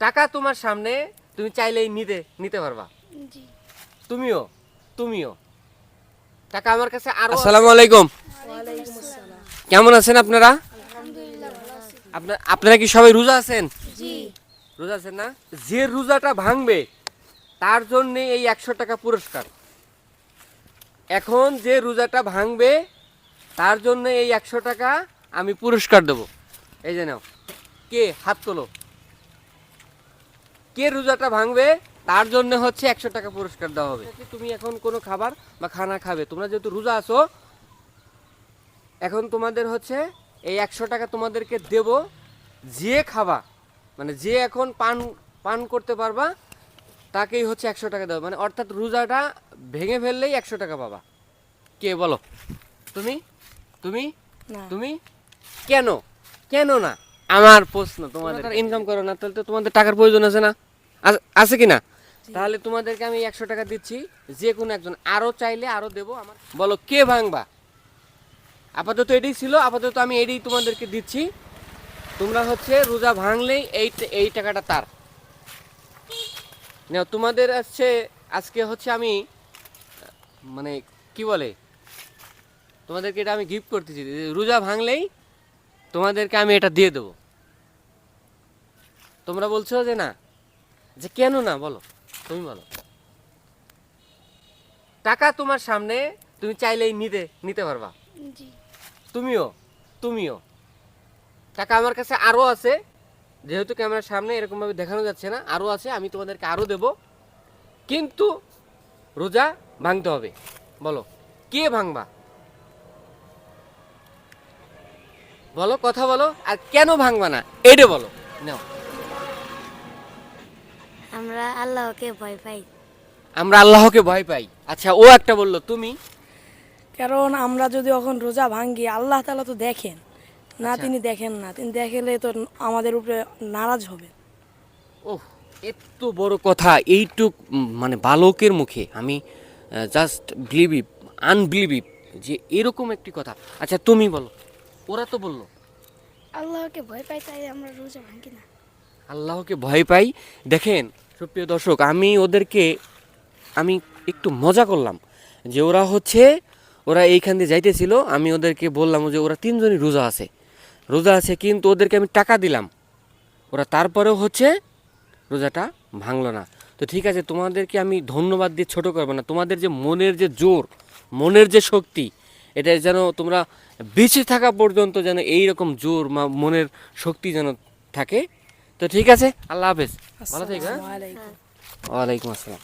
টাকা তোমার সামনে তুমি চাইলেই নিতে নিতে পারবা। তুমিও তুমিও। টাকা আমার কাছে আরও আসসালামু আলাইকুম। কেমন আছেন আপনারা? আলহামদুলিল্লাহ ভালো আছি। আপনার আপনারা কি সবাই রোজা আছেন? রোজা আছেন না? যে রোজাটা ভাঙবে তার জন্য এই একশো টাকা পুরস্কার। এখন যে রোজাটা ভাঙবে তার জন্য এই একশো টাকা আমি পুরস্কার দেব। এই যে নাও। কে? হাত তোলো। কে রোজাটা ভাঙবে তার জন্য হচ্ছে একশো টাকা পুরস্কার দেওয়া হবে। তুমি এখন কোনো খাবার বা খানা খাবে তোমরা যেহেতু রোজা আছো এখন তোমাদের হচ্ছে এই একশো টাকা তোমাদেরকে দেব যে খাবা মানে যে এখন পান পান করতে পারবা তাকেই হচ্ছে একশো টাকা দেবো মানে অর্থাৎ রোজাটা ভেঙে ফেললেই একশো টাকা পাবা। কে বলো? তুমি? তুমি? তুমি? কেন? কেন না? আমার প্রশ্ন তোমাদের ইনকাম করো না তাহলে তো তোমাদের টাকার প্রয়োজন আছে না। আছে কি না তাহলে তোমাদেরকে আমি একশো টাকা দিচ্ছি। যে কোনো একজন। আরও চাইলে আরও দেবো আমার। বলো, কে ভাঙবা? আপাতত এটাই ছিল। আপাতত আমি এটাই তোমাদেরকে দিচ্ছি। তোমরা হচ্ছে রোজা ভাঙলেই এই এই টাকাটা তার। নাও, তোমাদের হচ্ছে, আজকে হচ্ছে আমি মানে কি বলে? তোমাদেরকে এটা আমি গিফট করতেছি। রোজা ভাঙলেই তোমাদেরকে আমি এটা দিয়ে দেবো। তোমরা বলছো যে না যে কেন না বলো তুমি বলো। টাকা তোমার সামনে তুমি চাইলেই নিতে নিতে পারবা। তুমিও তুমিও। টাকা আমার কাছে আরও আছে যেহেতু ক্যামেরার সামনে এরকমভাবে দেখানো যাচ্ছে না আরও আছে আমি তোমাদেরকে আরও দেব। কিন্তু রোজা ভাঙতে হবে বলো কে ভাঙবা? বলো কথা বলো আর কেন ভাঙবা না এটা বলো নাও। আমরা আল্লাহকে ভয় পাই। আমরা আল্লাহকে ভয় পাই। আচ্ছা ও একটা বলল তুমি? কারণ আমরা যদি এখন রোজা ভাঙ্গি আল্লাহ তালা তো দেখেন। না আচ্ছা। তিনি দেখেন না। তিনি দেখলে তো আমাদের উপরে নারাজ হবে। ওহ এত বড় কথা এইটুক মানে বালকের মুখে। আমি জাস্ট বিলিভ আনবিলিভ যে এরকম একটি কথা। আচ্ছা তুমি বলো। ওরা তো বলল। আল্লাহকে ভয় পাই তাই আমরা রোজা ভাঙি না। আল্লাহকে ভয় পাই। দেখেন সুপ্রিয় দর্শক, আমি ওদেরকে, আমি একটু মজা করলাম যে ওরা হচ্ছে, ওরা এইখান দিয়ে যাইতেছিল, আমি ওদেরকে বললাম যে ওরা তিনজনই রোজা আছে। রোজা আছে কিন্তু ওদেরকে আমি টাকা দিলাম। ওরা তারপরেও হচ্ছে রোজাটা ভাঙলো না। তো ঠিক আছে, তোমাদেরকে আমি ধন্যবাদ দিয়ে ছোট করব না। তোমাদের যে মনের যে জোর, মনের যে শক্তি, এটা যেন তোমরা বেঁচে থাকা পর্যন্ত যেন এই রকম জোর মনের শক্তি যেন থাকে। তো ঠিক আছে, আল্লাহ হাফেজ। ভালো থেকে হ্যাঁ। আলাইকুম। ওয়ালাইকুম আসসালাম।